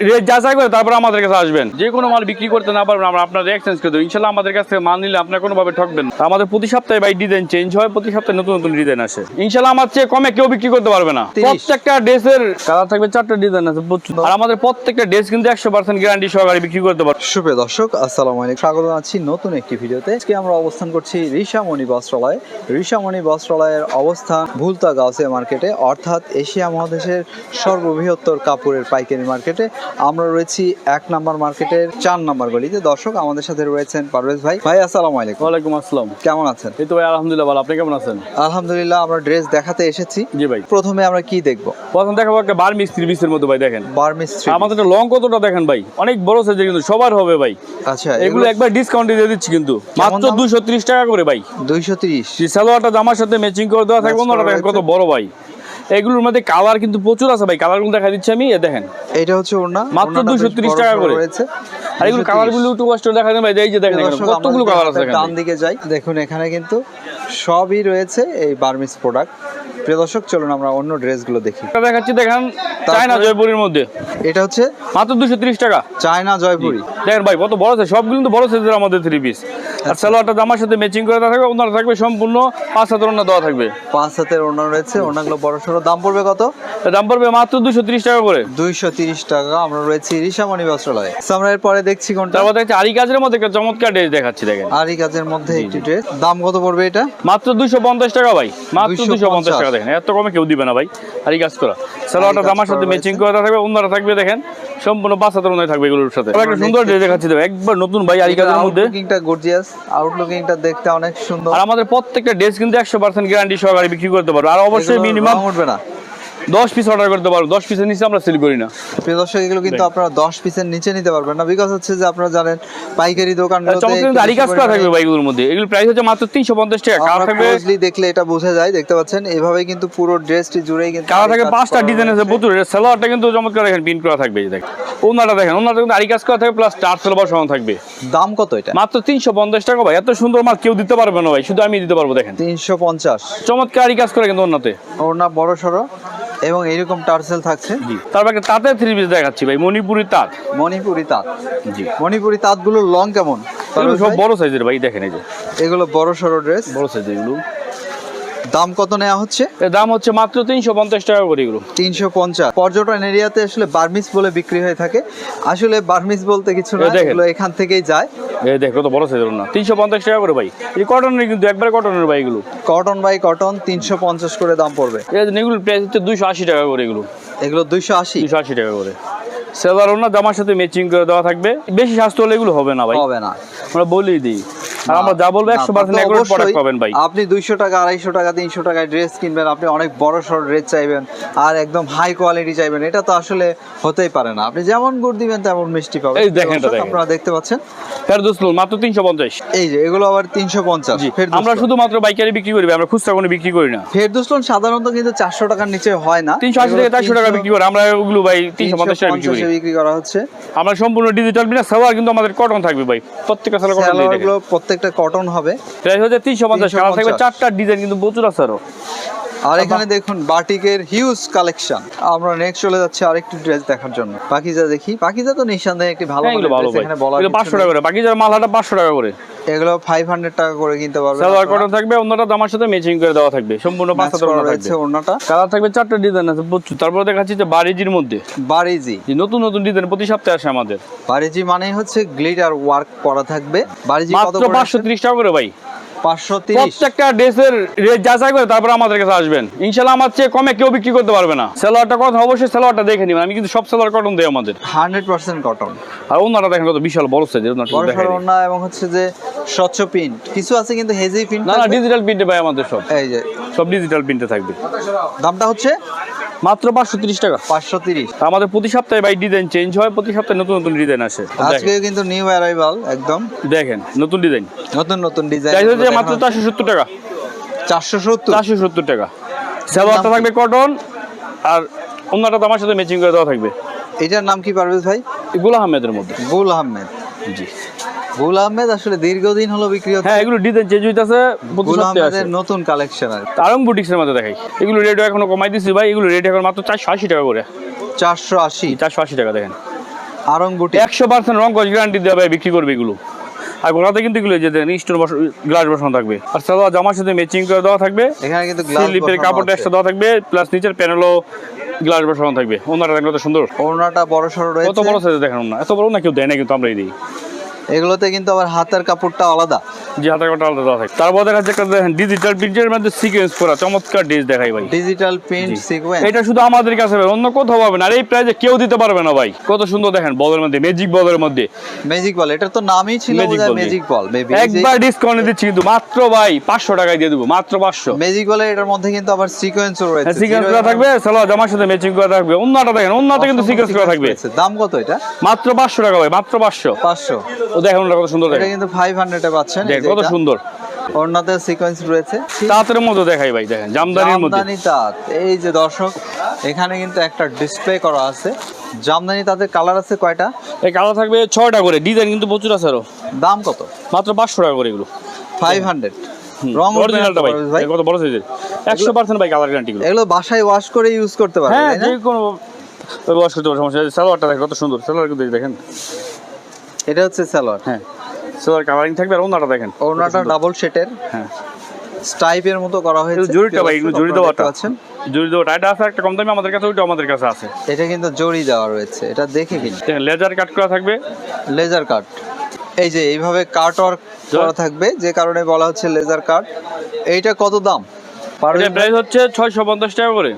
Rate যাচাই করে তারপর আমাদের কাছে আসবেন। যে কোনো মাল বিক্রি করতে না পারবেন আমরা আপনাদের এক্সচেঞ্জ করে দেবো। ইনশাল্লাহ আমাদের কাছ থেকে মাল নিলে আপনার কোনোভাবে ঠকবেন আমাদের প্রতি সপ্তাহে ভাই ডিজাইন চেঞ্জ হয় প্রতি সপ্তাহে নতুন নতুন ডিজাইন আসে। ইনশাল্লাহ আমার চেয়ে কমে কেউ বিক্রি করতে পারবে না। 30 প্রত্যেকটা ড্রেসের কালার থাকবে চারটা ডিজাইন আছে আর আমাদের প্রত্যেকটা ড্রেস কিন্তু একশো পার্সেন্ট গ্যারান্টি সহকারে বিক্রি করতে পারবে। সুপ্রিয় দর্শক আসসালামু আলাইকুম। স্বাগত জানাচ্ছি নতুন একটি ভিডিওতে। আজকে আমরা অবস্থান করছি ঋষামণি বস্ত্রালয়। ঋষামণি বস্ত্রালয়ের অবস্থান ভুলতা গাউসিয়া মার্কেটে অর্থাৎ এশিয়া মহাদেশের সর্ববৃহত্তর কাপড়ের পাইকারি মার্কেটে। আমরা রয়েছি এক নাম্বার মার্কেটের চার নাম্বার গলিতে। দর্শক আমাদের সাথে রয়েছেন পারভেজ ভাই। ভাই আসসালামু আলাইকুম। ওয়ালাইকুম আসসালাম। কেমন আছেন? এই তো ভাই আলহামদুলিল্লাহ ভালো। আপনি কেমন আছেন? আলহামদুলিল্লাহ আমরা ড্রেস দেখাতে এসেছি। জি ভাই। প্রথমে আমরা কি দেখব? প্রথম দেখাবো একটা বার মিস্ত্রি বিসের মতো ভাই দেখেন। বার্মিস আমাদের লং কতটা দেখেন ভাই? অনেক বড় সাইজের কিন্তু সবার হবে ভাই। আচ্ছা এগুলো একবার ডিসকাউন্টে দিয়ে দিচ্ছি কিন্তু। মাত্র দাম? দুশো ত্রিশ টাকা করে ভাই। দুইশো তিরিশ। যে সালোয়ারটা জামার সাথে ম্যাচিং করে দেওয়া থাকবে দেখেন কত বড় ভাই। এগুলোর মধ্যে কালার কিন্তু প্রচুর আছে ভাই। কালারগুলো দেখা দিচ্ছি আমি এ দেখেন। এটা হচ্ছে ওড়না মাত্র দুশো বেশ 230 টাকা করে। রয়েছে। আর এগুলো কালারগুলো একটু কষ্ট দেখা দেন ভাই এই যে দেখেন কতগুলো কালার আছে ডান দিকে যাই। দেখুন এখানে কিন্তু সবই রয়েছে এই বার্মিস প্রোডাক্ট প্রিয় দর্শক চলুন আমরা অন্য ড্রেসগুলো দেখি। দেখাচ্ছি দেখেন চায়না জয়পুরের মধ্যে। এটা হচ্ছে মাত্র দুশো ত্রিশ টাকা। চায়না জয়পুরি। দেখেন ভাই কত বড় সবগুলো কিন্তু বড় সাইজের আমাদের থ্রি পিস আর সালোয়ারটা জামার সাথে ম্যাচিং করে থাকবে ওনার থাকবে সম্পূর্ণ পাঁচ ওনার দেওয়া থাকবে। পাঁচ হাতের রয়েছে ওড়নাগুলো বড় সড়ো। দাম পড়বে কত? দাম পড়বে মাত্র দুশো ত্রিশ টাকা করে। দুইশো তিরিশ টাকা আমরা রয়েছি ঋষামণি বস্ত্রালয়ে। আমরা এরপরে দেখছি কোনটা? তারপর দেখছি আরি কাজের মধ্যে একটা চমৎকার ড্রেস দেখাচ্ছি দেখেন। আরি কাজের মধ্যে একটি ড্রেস দাম কত পড়বে এটা? মাত্র দুশো পঞ্চাশ টাকা ভাই মাত্র 250 দুশো পঞ্চাশ টাকা দেখেন এত কমে কেউ দিবে না ভাই। আর এই কাজ করা সালোয়ারটা জামার সাথে ম্যাচিং করে থাকবে অন্যরা থাকবে দেখেন। সম্পূর্ণ বাচ্চা ওনায় থাকবে এগুলোর সাথে। একটা সুন্দর ড্রেস দেখাচ্ছি দেবে একবার নতুন ভাই আরি কাজের মধ্যে। আউটলুকিংটা গর্জিয়াস আউটলুকিংটা দেখতে অনেক সুন্দর। আর আমাদের প্রত্যেকটা ড্রেস কিন্তু একশো পার্সেন্ট গ্যারান্টি সহকারে বিক্রি করতে পারব। আর অবশ্যই মিনিমাম উঠবে না। দশ পিস অর্ডার করতে পারব। দশ পিসের নিচে আমরা সেল করি না। প্রিয় দর্শক এগুলো কিন্তু আপনারা দশ পিসের নিচে নিতে পারবেন না। বিকজ হচ্ছে যে আপনারা জানেন পাইকারি কিন্তু কাজ করা থাকবে ভাই এগুলোর মধ্যে। এগুলোর প্রাইস হচ্ছে মাত্র তিনশো পঞ্চাশ টাকা। কালার থাকবে ক্লোজলি দেখলে এটা বোঝা যায় দেখতে পাচ্ছেন? এভাবেই কিন্তু পুরো ড্রেসটি জুড়েই কিন্তু কালার থাকে পাঁচটা ডিজাইন আছে রয়েছে। প্রচুর। সালোয়ারটা কিন্তু চমৎকার দেখেন প্রিন্ট করা থাকবে এই দেখেন। ওনাটা দেখেন ওনাটা কিন্তু আরি কাজ করা থাকবে প্লাস চার সেল বসানো থাকবে। দাম কত এটা? মাত্র তিনশো পঞ্চাশ টাকা ভাই। এত সুন্দর মাল কেউ দিতে পারবে না ভাই। শুধু আমি দিতে পারব দেখেন। তিনশো পঞ্চাশ। চমৎকার আরি কাজ করে কিন্তু ওনাতে ওড়না বড় সড়ো এবং এইরকম টার্সেল থাকছে। তারপর একটা তাঁতের থ্রি পিস দেখাচ্ছি ভাই মণিপুরি তাঁত। মণিপুরি তাঁত। জি। মণিপুরি তাঁতগুলোর লং কেমন? সব বড় সাইজের ভাই দেখেন এই যে। এগুলো বড় সড়ো ড্রেস বড় সাইজের এগুলো। দাম কত নেওয়া হচ্ছে? এর দাম হচ্ছে মাত্র তিনশো পঞ্চাশ টাকা করে এগুলো। তিনশো পঞ্চাশ। পর্যটন এরিয়াতে আসলে বার্মিস বলে বিক্রি হয়ে থাকে। আসলে বার্মিস বলতে কিছু না এই এগুলো এখান থেকেই যায়। এই দেখ কত বড় সাইজের না। তিনশো পঞ্চাশ টাকা করে ভাই। এই কটনের কিন্তু একবারে কটনের ভাই এগুলো। কটন বাই কটন তিনশো পঞ্চাশ করে দাম পড়বে। প্রাইস হচ্ছে দুইশো আশি টাকা করে এগুলো। এগুলো দুইশো আশি? দুইশো আশি টাকা করে। সেলার ওনা জামার সাথে ম্যাচিং করে দেওয়া থাকবে। বেশি স্বাস্থ্য হলে এগুলো হবে না ভাই। হবে না। আমরা বলেই দিই। আর আমরা যা বলব একশো পার্সেন্ট প্রোডাক্ট পাবেন ভাই। আপনি দুইশো টাকা আড়াইশো টাকা তিনশো টাকায় ড্রেস কিনবেন আপনি অনেক বড় সড় ড্রেস চাইবেন আর একদম হাই কোয়ালিটি চাইবেন। এটা তো আসলে হতেই পারে না। আপনি যেমন গুড় দিবেন তেমন মিষ্টি পাবেন। এই দেখেন। আপনারা দেখতে পাচ্ছেন? ফেরদৌস লোন মাত্র তিনশো পঞ্চাশ। এই যে এগুলো আবার তিনশো পঞ্চাশ। আমরা শুধুমাত্র বাইকারি বিক্রি করি আমরা খুচরা কোনো বিক্রি করি না। ফেরদুসলন সাধারণত কিন্তু চারশো টাকার নিচে হয় না। তিনশো আশি থেকে চারশো টাকা বিক্রি করি আমরা ওগুলো ভাই তিনশো পঞ্চাশ টাকা বিক্রি করি। 350 বিক্রি করা হচ্ছে। আমরা সম্পূর্ণ ডিজিটাল বিনা সালোয়ার কিন্তু আমাদের কটন থাকবে ভাই। প্রত্যেকটা সালোয়ার কটন সালোয়ারগুলো প্রত্যেকটা কটন হবে। প্রাইস হচ্ছে তিনশো পঞ্চাশ কালার থাকবে চারটা ডিজাইন কিন্তু প্রচুর আছে আরও। আর এখানে দেখুন বাটিকের হিউজ কালেকশন আমরা নেক্সট চলে যাচ্ছি আরেকটি ড্রেস দেখার জন্য। পাকিজা দেখি। পাকিজা তো নিঃসন্দেহে একটি ভালো হ্যাঁ, ভালো এখানে বলা এগুলো কিছু পাঁচশো টাকা করে। বাকি যার মাল হাটা পাঁচশো টাকা করে। এগুলো ফাইভ হান্ড্রেড টাকা করে কিনতে পারবেন সালোয়ার কটন থাকবে অন্যটা দামার সাথে ম্যাচিং করে দেওয়া থাকবে। সম্পূর্ণ পাঁচ ওড়না থাকবে। রয়েছে কালার থাকবে চারটা ডিজাইন আছে প্রচুর। তারপরে দেখাচ্ছি যে বারিজির মধ্যে। বারিজি। যে নতুন নতুন ডিজাইন প্রতি সপ্তাহে আসে আমাদের। বারিজি মানেই হচ্ছে গ্লিটার ওয়ার্ক করা থাকবে। বারিজি কত মাত্র করে? পাঁচশো ত্রিশ টাকা করে ভাই। পাঁচশো তিরিশ। প্রত্যেকটা ড্রেসের রেট যাচাই করে তারপর আমাদের কাছে আসবেন। ইনশাল্লাহ আমার চেয়ে কমে কেউ বিক্রি করতে পারবে না। সেলোয়ারটা কথা অবশ্যই সেলোয়ারটা দেখে নিবেন। আমি কিন্তু সব সেলোয়ার কটন দেই আমাদের। হান্ড্রেড পার্সেন্ট কটন আর ওনারা দেখেন কত বিশাল বড় সাইজের দিই। ওড়না এবং হচ্ছে যে স্বচ্ছ প্রিন্ট কিছু আছে কিন্তু হেজি প্রিন্ট না না ডিজিটাল প্রিন্টে ভাই আমাদের সব। এই যে। সব ডিজিটাল প্রিন্টে থাকবে। দামটা হচ্ছে মাত্র পাঁচশো তিরিশ টাকা। পাঁচশো তিরিশ। আমাদের প্রতি সপ্তাহে ভাই ডিজাইন চেঞ্জ হয় প্রতি সপ্তাহে নতুন নতুন ডিজাইন আসে। আজকে কিন্তু নিউ অ্যারাইভাল একদম। দেখেন নতুন ডিজাইন নতুন নতুন ডিজাইন প্রাইস হচ্ছে মাত্র চারশো সত্তর টাকা। চারশো সত্তর? চারশো সত্তর টাকা। সেলোয়ারটা থাকবে কটন আর অন্যটা তো আমার সাথে ম্যাচিং করে দেওয়া থাকবে। এটার নাম কি পারভেজ ভাই? গুলা আহমেদের মধ্যে। গুল আহমেদ। জি। গুল আহমেদ আসলে দীর্ঘদিন হলো বিক্রি হচ্ছে। হ্যাঁ এগুলো ডিজাইন চেঞ্জ হইতাছে গুল আহমেদের নতুন কালেকশন আর আরং বুটিক্সের মধ্যে দেখাই। এগুলো রেট এখনও কমাই দিচ্ছি ভাই এগুলো রেট এখন মাত্র চারশো আশি টাকা করে। চারশো আশি। চারশো আশি টাকা দেখেন। আরং বুটি একশো পার্সেন্ট রং গ্যারান্টি দেওয়া ভাই বিক্রি করবে এগুলো। আর গোড়াতে কিন্তু এগুলো যে দেখেন স্টোন গ্লাস বসানো থাকবে। আর সালোয়ার জামার সাথে ম্যাচিং করে দেওয়া থাকবে। এখানে কিন্তু স্লিপের কাপড়টা একটা দেওয়া থাকবে প্লাস নিচের প্যানেলও গ্লাস বসানো থাকবে। ওনারা দেখেন কত সুন্দর। ওড়নাটা বড় সড়ো কত বড় সাইজে দেখেন না এত বড় না কেউ দেয় না কিন্তু আমরাই দিই। এগুলোতে কিন্তু আবার হাতের কাপড়টা আলাদা। যে হাতের কাপড়টা আলাদা থাকে। তারপর দেখা যাচ্ছে দেখেন ডিজিটাল প্রিন্টের মধ্যে সিকোয়েন্স করা চমৎকার ডিস দেখাই ভাই। ডিজিটাল প্রিন্ট সিকোয়েন্স এটা শুধু আমাদের কাছে পাবে, অন্য কোথাও পাবে না। আর এই প্রাইজে কেউ দিতে পারবে না ভাই। কত সুন্দর দেখেন বলের মধ্যে ম্যাজিক বলের মধ্যে। ম্যাজিক বল এটার তো নামই ছিল ম্যাজিক বল বেবি একবার ডিসকাউন্ট দিচ্ছি কিন্তু মাত্র ভাই পাঁচশো টাকায় দিয়ে দেবো মাত্র পাঁচশো। ম্যাজিক বলে এটার মধ্যে কিন্তু আবার সিকোয়েন্সও রয়েছে। সিকোয়েন্স করা থাকবে সালোয়ার জামার সাথে ম্যাচিং করা থাকবে। অন্যটা দেখেন অন্যটা কিন্তু সিকোয়েন্স করা থাকবে। দাম কত এটা? মাত্র পাঁচশো টাকা ভাই মাত্র পাঁচশো। পাঁচশো। ও দেখেন কত সুন্দর এটা কিন্তু ফাইভ হান্ড্রেডে পাচ্ছেন এই কত সুন্দর। ওড়নাতে সিকোয়েন্স রয়েছে। তাঁতের মধ্যে দেখাই ভাই দেখেন জামদানির মধ্যে। জামদানি তাঁত। এই যে দর্শক এখানে কিন্তু একটা ডিসপ্লে করা আছে। জামদানি তাঁতের কালার আছে কয়টা? এই কালার থাকবে ছয়টা করে ডিজাইন কিন্তু প্রচুর আছে আরও। দাম কত? মাত্র পাঁচশো টাকা করে এগুলো। ফাইভ হান্ড্রেড রং অরিজিনালটা ভাই ভাই। কত বড় সাইজের একশো পার্সেন্ট ভাই কালার গ্যারান্টি এগুলো বাসায় ওয়াশ করে ইউজ করতে পারবে হ্যাঁ যে কোনো ব্যবহার করতে পারো সমস্যা সালোয়ারটা দেখেন কত সুন্দর। সালোয়ার কিন্তু দেখেন। এটা হচ্ছে সালোয়ার। হ্যাঁ। সালোয়ার কালারিং থাকবে আর ওনাটা দেখেন। ওড়নাটা ডাবল শেটের হ্যাঁ। স্টাইপের মতো করা হয়েছে। জরিটা ভাই এগুলো জরি দেওয়াটা পাচ্ছেন? জরি দেওয়াটা। এটা আছে একটা কম দামি আমাদের কাছে ওইটা আমাদের কাছে আছে। এটা কিন্তু জরি দেওয়া রয়েছে। এটা দেখে কিন। লেজার কাট করা থাকবে। লেজার কাট এই যে এইভাবে কাট ওয়ার্ক করা থাকবে যে কারণে বলা হচ্ছে লেজার কাট এইটা কত দাম? এটা প্রাইস হচ্ছে ছয়শো পঞ্চাশ টাকা করে।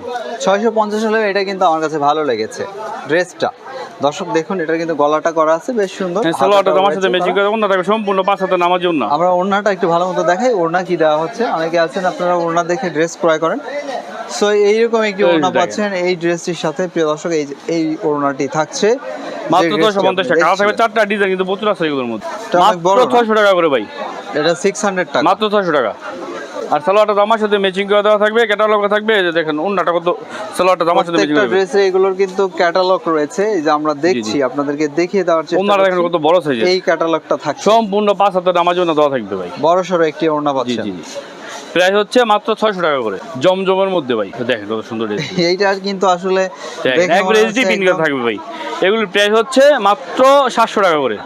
ছয়শো পঞ্চাশ হলে এটা কিন্তু আমার কাছে ভালো লেগেছে। ড্রেসটা দর্শক দেখুন এটা কিন্তু গলাটা করা আছে বেশ সুন্দর। হ্যাঁ, সালোয়ারটা আমার সাথে রয়েছে ম্যাচিং করে ওনা থাকবে সম্পূর্ণ পাঁচ হাতে নামার জন্য। আমরা ওড়নাটা একটু ভালো মতো দেখাই ওড়না কি দেওয়া হচ্ছে? অনেকে আছেন আপনারা ওড়না দেখে ড্রেস ক্রয় করেন। সো এইরকম একটি ওড়না পাচ্ছেন এই ড্রেসটির সাথে প্রিয় দর্শক এই এই ওড়নাটি থাকছে। মাত্র যে ছয়শো ড্রেসটি পঞ্চাশ আপনি টাকা কালার থাকবে চারটা ডিজাইন কিন্তু প্রচুর আছে এগুলোর মধ্যে। মাত্র টাকা করে ভাই। এটা সিক্স হান্ড্রেড টাকা। মাত্র ছয়শো টাকা। আর সালোয়ারটা জামার সাথে ম্যাচিং করে দেওয়া থাকবে ক্যাটালগ থাকবে এই যে দেখেন অন্যটা কত সালোয়ারটা জামার সাথে ম্যাচিং প্রত্যেকটা করে ড্রেসে এগুলোর কিন্তু ক্যাটালগ রয়েছে এই যে আমরা দেখছি আপনাদেরকে দেখিয়ে দেওয়ার চেষ্টা অন্যটা দেখেন কত বড় সাইজের এই ক্যাটালগটা থাকছে। সম্পূর্ণ পাঁচ হাতের নামার জন্য দেওয়া থাকবে ভাই। বড় সরো একটি ওড়না জি জি। প্রাইস হচ্ছে মাত্র ছয়শো টাকা করে। জমজমের মধ্যে ভাই। দেখেন কত সুন্দর এইটা কিন্তু আসলে থাকবে ভাই। এগুলোর প্রাইস হচ্ছে মাত্র সাতশো টাকা করে।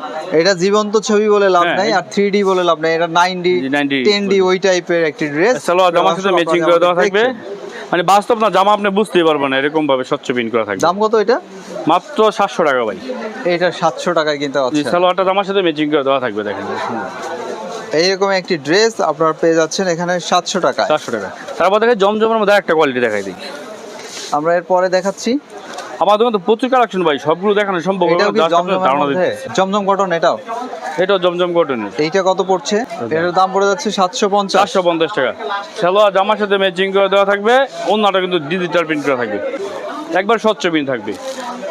এটা জীবন্ত ছবি বলে লাভ হ্যাঁ, নাই আর থ্রি ডি বলে লাভ নাই। এটা nine D 9D ten D ওই টাইপের একটি ড্রেস সালোয়ার জামার সাথে ম্যাচিং করে দেওয়া থাকবে। মানে বাস্তব না জামা আপনি বুঝতেই পারবেন না এরকম ভাবে স্বচ্ছ পিন করা থাকবে। দাম কত এটা? মাত্র সাতশো টাকা ভাই। এটা সাতশো টাকায় কিনতে সালোয়ারটা জামার সাথে ম্যাচিং করে দেওয়া থাকবে দেখেন এইরকম একটি ড্রেস আপনারা পেয়ে যাচ্ছেন এখানে সাতশো টাকা চারশো টাকা। তারপর দেখে জমজমের মধ্যে একটা কোয়ালিটি দেখাই দিই। আমরা এরপরে দেখাচ্ছি। আমাদের তো প্রচুর কালেকশন ভাই সবগুলো দেখানো সম্ভব মধ্যে। জমজম কটন এটাও? এটাও জমজম কটনের এইটা কত পড়ছে? এটার দাম পড়ে যাচ্ছে সাতশো পঞ্চাশ। চারশো পঞ্চাশ টাকা। সালোয়ার জামার সাথে ম্যাচিং করে দেওয়া থাকবে অন্যটা কিন্তু ডিজিটাল প্রিন্ট করা থাকবে। একবার স্বচ্ছ প্রিন্ট থাকবে।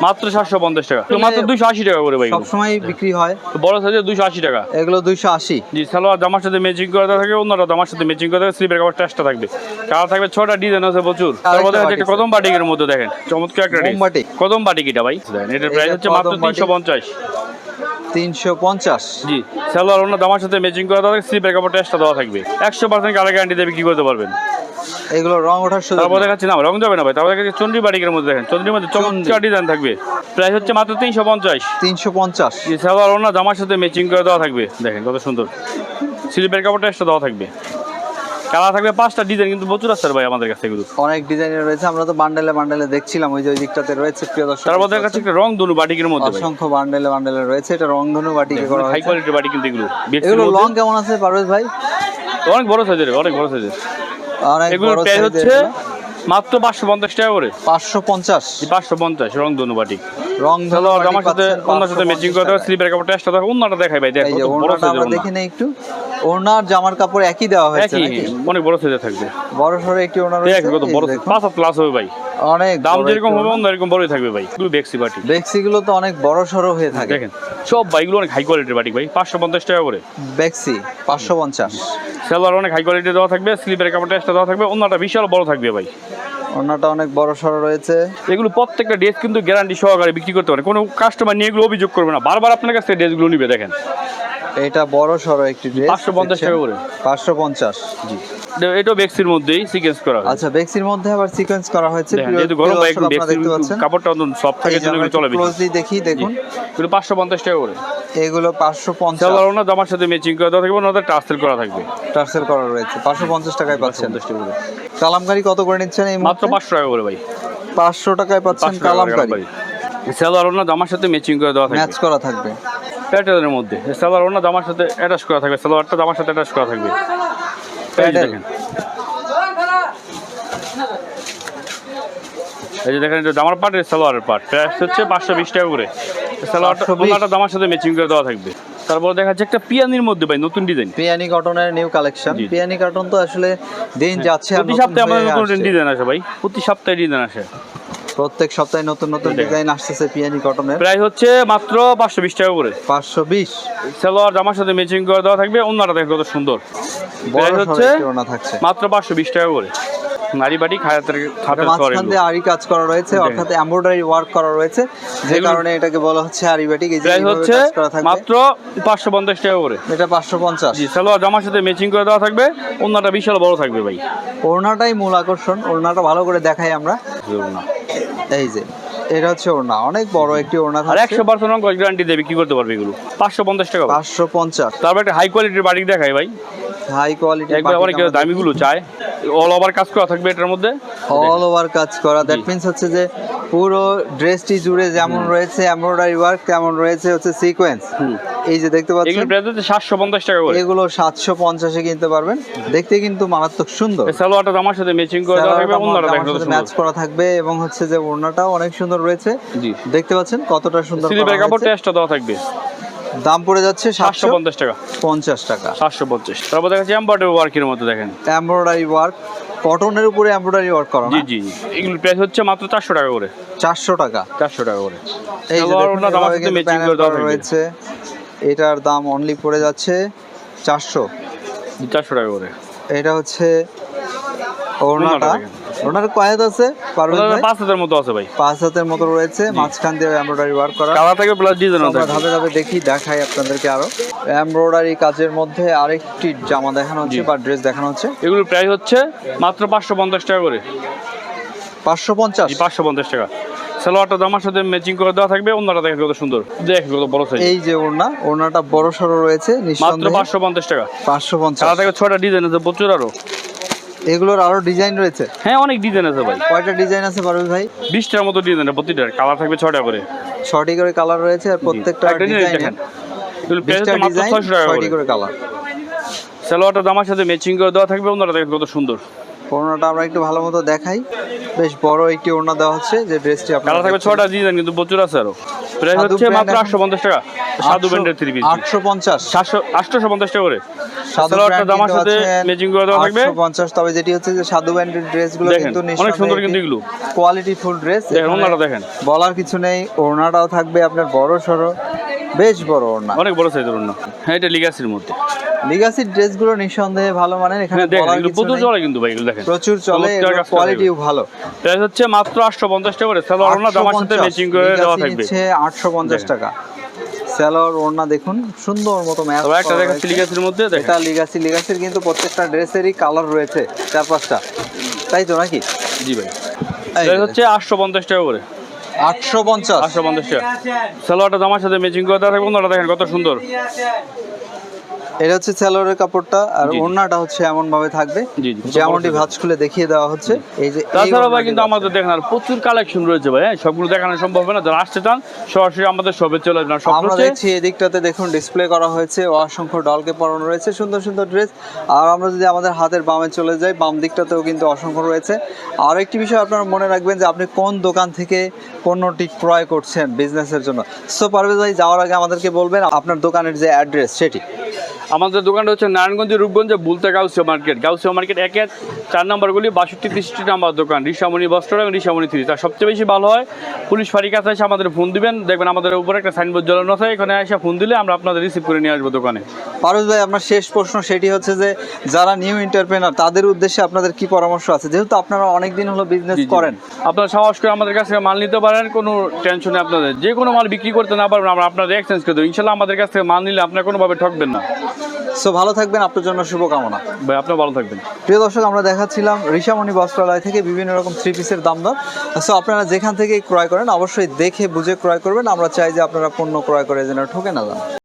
মাত্র সাতশো পঞ্চাশ টাকা। তো মাত্র দুইশো আশি টাকা করে ভাই সবসময় বিক্রি হয়। বড় সাইজে দুইশো আশি টাকা। এগুলো দুইশো আশি। জি সালোয়ার জামার সাথে ম্যাচিং করা থাকে অন্যটা জামার সাথে ম্যাচিং করে দেওয়া স্লিপের কাপড় টেস্টটা থাকবে। কালার থাকবে ছটা ডিজাইন আছে প্রচুর। তারপর একটা কদম বাটিকের মধ্যে দেখেন চমৎকার একটা কদম বাটিক। এটা ভাই। দেখেন এটার প্রাইস হচ্ছে মাত্র তিনশো পঞ্চাশ। তিনশো পঞ্চাশ। জি সালোয়ার অন্য দামার সাথে ম্যাচিং করা থাকে স্লিপের কাপড় টেস্টটা দেওয়া থাকবে। একশো পার্সেন্ট কালার গ্যারান্টি দিয়ে বিক্রি করতে পারবেন। এগুলো রং ওঠার সুযোগ তারপর দেখাচ্ছি না রং যাবে না ভাই তারপর দেখাচ্ছি চন্ডী বাটিকের মধ্যে দেখেন চন্ডীর মধ্যে চমৎকার ডিজাইন থাকবে। প্রাইস হচ্ছে মাত্র তিনশো পঞ্চাশ। তিনশো পঞ্চাশ। সালোয়ার অন্য জামার সাথে ম্যাচিং করে দেওয়া থাকবে দেখেন কত সুন্দর। স্লিপের কাপড় টেস্টটা দেওয়া থাকবে। কালার থাকবে পাঁচটা ডিজাইন কিন্তু প্রচুর আছে ভাই আমাদের কাছে এগুলো। অনেক ডিজাইনের রয়েছে আমরা তো বান্ডেলে বান্ডেলে দেখছিলাম ওই যে ওই দিকটাতে রয়েছে প্রিয় দর্শক। তারপর যাচ্ছে একটা রং ধনু বাটিকের মধ্যে অসংখ্য বান্ডেলে বান্ডেলে রয়েছে এটা রংধনু বাটিকে করা হাই কোয়ালিটির বাটি কিন্তু এগুলো। এগুলো লং কেমন আছে পারভেজ ভাই? অনেক বড় সাইজের অনেক বড় সাইজের এগুলোর প্রাইস হচ্ছে মাত্র পাঁচশো পঞ্চাশ টাকা করে। পাঁচশো পঞ্চাশ। পাঁচশো পঞ্চাশ রং জামার সাথে সাথে 550 ম্যাচিং করে দেওয়া স্লিপের কাপড় দেখাই ভাই দেখো এই যে বড় সাইজের আমরা দেখি না একটু। জামার কাপড় একই দেওয়া হয়েছে নাকি? অনেক বড় সাইজের থাকবে। বড় সরে একটি ওনার দেখ কত বড় পাঁচ হাত প্লাস হবে ভাই। অনেক দাম যেরকম হবে অন্য এরকম বড়ই থাকবে ভাই। এগুলো বেক্সি বাটি বেক্সি গুলো তো অনেক বড় সড়ো হয়ে থাকে। দেখেন সব বাইকগুলো অনেক হাই কোয়ালিটির বাটি ভাই। পাঁচশো পঞ্চাশ টাকা করে। বেক্সি পাঁচশো পঞ্চাশ। সেলার অনেক হাই কোয়ালিটি দেওয়া থাকবে স্লিপের কাপড় টেস্টটা দেওয়া থাকবে অন্যটা বিশাল বড় থাকবে ভাই। ওড়নাটা অনেক বড় সড়ো রয়েছে। এগুলো প্রত্যেকটা ড্রেস কিন্তু গ্যারান্টি সহকারে বিক্রি করতে পারে। কোনো কাস্টমার নিয়ে এগুলো অভিযোগ করবে না। বারবার আপনার কাছ থেকে ড্রেসগুলো নিবে দেখেন। এটা বড় সড়ো একটি ড্রেস 550 টাকা করে। পাঁচশো পঞ্চাশ জি। এটাও বেক্সির মধ্যেই সিকোয়েন্স করা আচ্ছা বেক্সির মধ্যে আবার সিকোয়েন্স করা হয়েছে। যেহেতু গরম ভাই দেখতে পাচ্ছেন। কাপড়টা সফট থাকে জন্য চলে বেশি। ক্লোজলি দেখি দেখুন। এগুলো পাঁচশো পঞ্চাশ টাকা করে। এগুলো পাঁচশো পঞ্চাশ। সালোয়ার ওনা জামার সাথে ম্যাচিং করে দেওয়া থাকবে ওনাদের টার্সেল করা থাকবে। টার্সেল করা রয়েছে। পাঁচশো পঞ্চাশ টাকায় পাচ্ছেন। টাকা করে। কালামকারি কত করে নিচ্ছেন এই মাত্র পাঁচশো টাকা করে ভাই। পাঁচশো টাকায় পাচ্ছেন কালামকারি। কালামকারি। সালোয়ার জামার সাথে ম্যাচিং করে দেওয়া ম্যাচ করা থাকবে। প্যাটার্নের মধ্যে। সালোয়ার ওনা জামার সাথে অ্যাটাচ করা থাকবে সালোয়ারটা জামার সাথে অ্যাটাচ করা থাকবে। এই যে। দেখেন। এই যে দেখেন এটা জামার এর সালোয়ারের পার্ট প্রাইস হচ্ছে পাঁচশো বিশ টাকা করে। সালোয়ারটা 520 ওনাটা জামার সাথে ম্যাচিং করে দেওয়া থাকবে। তারপর দেখা যাচ্ছে একটা পিয়ানির মধ্যে ভাই নতুন ডিজাইন পিয়ানি কটনের নিউ কালেকশন পিয়ানি কটন তো আসলে দিন যাচ্ছে প্রতি সপ্তাহে আমাদের নতুন ডিজাইন আসে ভাই। প্রতি সপ্তাহে ডিজাইন আসে। প্রত্যেক সপ্তাহে নতুন নতুন ডিজাইন আসতেছে পিয়ানি কটনের প্রাইস হচ্ছে মাত্র পাঁচশো বিশ টাকা করে। পাঁচশো বিশ। সালোয়ার জামার সাথে ম্যাচিং করে দেওয়া থাকবে অন্যটা দেখে কত সুন্দর। প্রাইস হচ্ছে মাত্র পাঁচশো বিশ টাকা করে। নারী বাটি খায়াতের এটা হাতের আরি কাজ করা রয়েছে অর্থাৎ এমব্রয়ডারি ওয়ার্ক করা রয়েছে। যে কারণে এটাকে বলা হচ্ছে আরিবাটিক এই যে হচ্ছে মাত্র পাঁচশো পঞ্চাশ টাকা করে। এটা পাঁচশো পঞ্চাশ। জি সালোয়ার জামার সাথে ম্যাচিং করে দেওয়া থাকবে বিশাল বড় থাকবে ভাই। ওড়নাটাই মূল আকর্ষণ ওড়নাটা ভালো করে দেখাই আমরা। এই যে এটা হচ্ছে ওড়না। অনেক বড় একটি ওড়না আর একশো পার্সেন্ট রঙ গ্যারান্টি দেবে কি করতে পারবে এগুলো। পাঁচশো পঞ্চাশ টাকা পাঁচশো পঞ্চাশ। তারপর একটা হাই কোয়ালিটির বাড়ি দেখায় ভাই। হাই কোয়ালিটি একবার অনেক দামিগুলো চায়। অল ওভার কাজ করা থাকবে এটার মধ্যে? অল ওভার কাজ করা। দ্যাট মিন্স হচ্ছে যে পুরো ড্রেসটি জুড়ে যেমন রয়েছে এমব্রয়ডারি ওয়ার্ক তেমন রয়েছে হচ্ছে সিকোয়েন্স এই যে দেখতে পাচ্ছেন? এগুলো প্রাইস হচ্ছে সাতশো পঞ্চাশ টাকা করে। এগুলো সাতশো পঞ্চাশে কিনতে পারবেন। দেখতে কিন্তু মারাত্মক সুন্দর। এই সালোয়ারটা আমার সাথে ম্যাচিং করে দেওয়া থাকবে অন্যটা দেখে কত ম্যাচ করা থাকবে এবং হচ্ছে যে ওড়নাটাও অনেক সুন্দর রয়েছে। জি। দেখতে পাচ্ছেন কতটা সুন্দর করা কাপড়। টেস্টটা দেওয়া থাকবে। দাম পড়ে যাচ্ছে সাতশো পঞ্চাশ টাকা। পঞ্চাশ টাকা। সাতশো পঞ্চাশ। তারপর দেখা যাচ্ছে এম্বয়ডারি ওয়ার্কের মধ্যে দেখেন। এমব্রয়ডারি ওয়ার্ক কটনের উপরে এমব্রয়ডারি ওয়ার্ক করা জি জি এগুলো প্রাইস হচ্ছে মাত্র চারশো টাকা করে। চারশো টাকা। চারশো টাকা করে। এই রয়েছে। এটার দাম অনলি পড়ে যাচ্ছে চারশো। চারশো টাকা করে। এটা হচ্ছে ওড়নাটা। ওড়নার কয়েদ আছে? পাঁচ হাজার মতো আছে ভাই। পাঁচ হাতের মতো রয়েছে মাঝখান দিয়ে এমব্রয়ডারি ওয়ার্ক করা। কালার থাকবে প্লাস ডিজাইন থাকবে ধাপে ধাপে দেখি দেখাই আপনাদেরকে আরও। এমব্রয়ডারি কাজের মধ্যে আরেকটি জামা দেখানো হচ্ছে বা ড্রেস দেখানো হচ্ছে। প্রাইস হচ্ছে মাত্র পাঁচশো পঞ্চাশ টাকা করে। পাঁচশো পঞ্চাশ? পাঁচশো পঞ্চাশ টাকা। সালোয়ারটা জামার সাথে ম্যাচিং করে দেওয়া থাকবে কত সুন্দর। দেখে কত বড় সাইজ এই যে বড় সড়ো রয়েছে মাত্র নিঃসন্দেহে। পাঁচশো পঞ্চাশ টাকা। পাঁচশো পঞ্চাশ। কালার থাকবে ছয়টা ডিজাইন আছে প্রচুর আরও। এগুলোর আরও ডিজাইন রয়েছে? হ্যাঁ অনেক ডিজাইন আছে ভাই। কয়টা ডিজাইন আছে পারবে ভাই? বিশটার মতো ডিজাইন প্রতিটার কালার থাকবে ছয়টা করে। ছয়টি করে কালার রয়েছে আর প্রত্যেকটা ডিজাইন ছয়টি করে। কালার সালোয়ারটা জামার সাথে ম্যাচিং করে দেওয়া থাকবে অন্যটা দেখতে কত সুন্দর। ওড়নাটা আমরা একটু ভালো মতো দেখাই। বেশ বড় একটি ওড়না দেওয়া হচ্ছে যে ড্রেসটি আপনারা কালার থাকবে ছয়টা ডিজাইন কিন্তু প্রচুর আছে আরও। প্রাইস হচ্ছে মাত্র এখন- আটশো পঞ্চাশ টাকা। সাধু ব্র্যান্ডের থ্রি পিস আটশো পঞ্চাশ। সাতশো আটশোশো পঞ্চাশ টাকা করে। সাধু সালোয়ারটা ব্র্যান্ড জামার সাথে ম্যাচিং করে দেওয়া থাকবে। পঞ্চাশ তবে যেটি হচ্ছে যে সাধু ব্র্যান্ডের ড্রেসগুলো কিন্তু অনেক সুন্দর কিন্তু এগুলো। কোয়ালিটি ফুল ড্রেস দেখেন ওনারা দেখেন। বলার কিছু নেই ওড়নাটাও থাকবে আপনার বড় সড়ো বেশ বড় ওড়না। অনেক বড় সাইজের অন্য হ্যাঁ এটা লিগাসির মধ্যে। লিগাসি ড্রেসগুলো নিঃসন্দেহে ভালো মানের এখানে হ্যাঁ দেখেন প্রচুর চলে কিন্তু ভাই দেখেন। প্রচুর চলে কোয়ালিটিও ভালো। প্রাইস হচ্ছে মাত্র আটশো পঞ্চাশ টাকা করে। সালোয়ার ওনা জামার সাথে ম্যাচিং করে দেওয়া থাকবে। আটশো পঞ্চাশ টাকা। স্যালোয়ার ওড়না দেখুন সুন্দর মতো ম্যাচ একটা দেখাচ্ছি লিগাসির মধ্যে দেখেন। এটা লিগাসি লিগাসির কিন্তু প্রত্যেকটা ড্রেসেরই কালার রয়েছে চার পাঁচটা তাই তো নাকি? জি ভাই। প্রাইস হচ্ছে আটশো পঞ্চাশ টাকা করে। আটশো পঞ্চাশ। আটশো পঞ্চাশ টাকা। সালোয়ারটা জামার সাথে ম্যাচিং করে দেওয়া থাকবে। ওনারা দেখেন কত সুন্দর। এটা হচ্ছে স্যালোয়ারের কাপড়টা আর। ওড়নাটা হচ্ছে এমন ভাবে থাকবে। যেমনটি ভাঁজ খুলে দেখিয়ে দেওয়া হচ্ছে। এই যে তাছাড়া ভাই কিন্তু আমাদের দেখেন আর প্রচুর কালেকশন রয়েছে ভাই হ্যাঁ সবগুলো দেখানো সম্ভব হবে না যারা আসতে চান সরাসরি আমাদের শপে চলে আসবেন সব আমরা দেখছি এদিকটাতে দেখুন ডিসপ্লে করা হয়েছে অসংখ্য ডলকে পরানো রয়েছে সুন্দর সুন্দর ড্রেস আর আমরা যদি আমাদের হাতের বামে চলে যাই বাম দিকটাতেও কিন্তু অসংখ্য রয়েছে। আর একটি বিষয় আপনারা মনে রাখবেন যে আপনি কোন দোকান থেকে পণ্যটি ক্রয় করছেন বিজনেসের জন্য। সো পারভেজ ভাই যাওয়ার আগে আমাদেরকে বলবেন আপনার দোকানের যে অ্যাড্রেস সেটি। আমাদের দোকানটা হচ্ছে নারায়ণগঞ্জ রূপগঞ্জে বুলতা গাউসিয়া মার্কেট। গাউসিয়া মার্কেট একে চার নাম্বারগুলি বাষট্টি তেষট্টি নাম্বার দোকান ঋষামণি বস্ত্র এবং ঋষামণি থ্রি। তার সবচেয়ে বেশি ভালো হয় পুলিশ ফাঁড়ির কাছে এসে আমাদের ফোন দিবেন দেখবেন আমাদের উপরে একটা সাইনবোর্ড জ্বালানো আছে এখানে এসে ফোন দিলে আমরা আপনাদের রিসিভ করে নিয়ে আসব দোকানে। পারুল ভাই আপনার শেষ প্রশ্ন সেটি হচ্ছে যে যারা নিউ এন্টারপ্রেনার তাদের উদ্দেশ্যে আপনাদের কি পরামর্শ আছে? যেহেতু আপনারা অনেক দিন হলো বিজনেস। করেন। আপনারা সাহস করে আমাদের কাছ থেকে মাল নিতে পারেন কোনো টেনশন নেই আপনাদের। যে কোনো মাল বিক্রি করতে না পারবেন আমরা আপনাদের এক্সচেঞ্জ করে দেবো। ইনশাল্লাহ আমাদের কাছ থেকে মাল নিলে আপনার কোনোভাবে ঠকবেন না। সো ভালো থাকবেন আপনার জন্য শুভকামনা। ভাই আপনার ভালো থাকবেন। প্রিয় দর্শক আমরা দেখাচ্ছিলাম ঋষামণি বস্ত্রালয় থেকে বিভিন্ন রকম থ্রি পিসের দাম দর। সো আপনারা যেখান থেকে ক্রয় করেন অবশ্যই দেখে বুঝে ক্রয় করবেন। আমরা চাই যে আপনারা পণ্য ক্রয় করে যেন ঠকে না যান।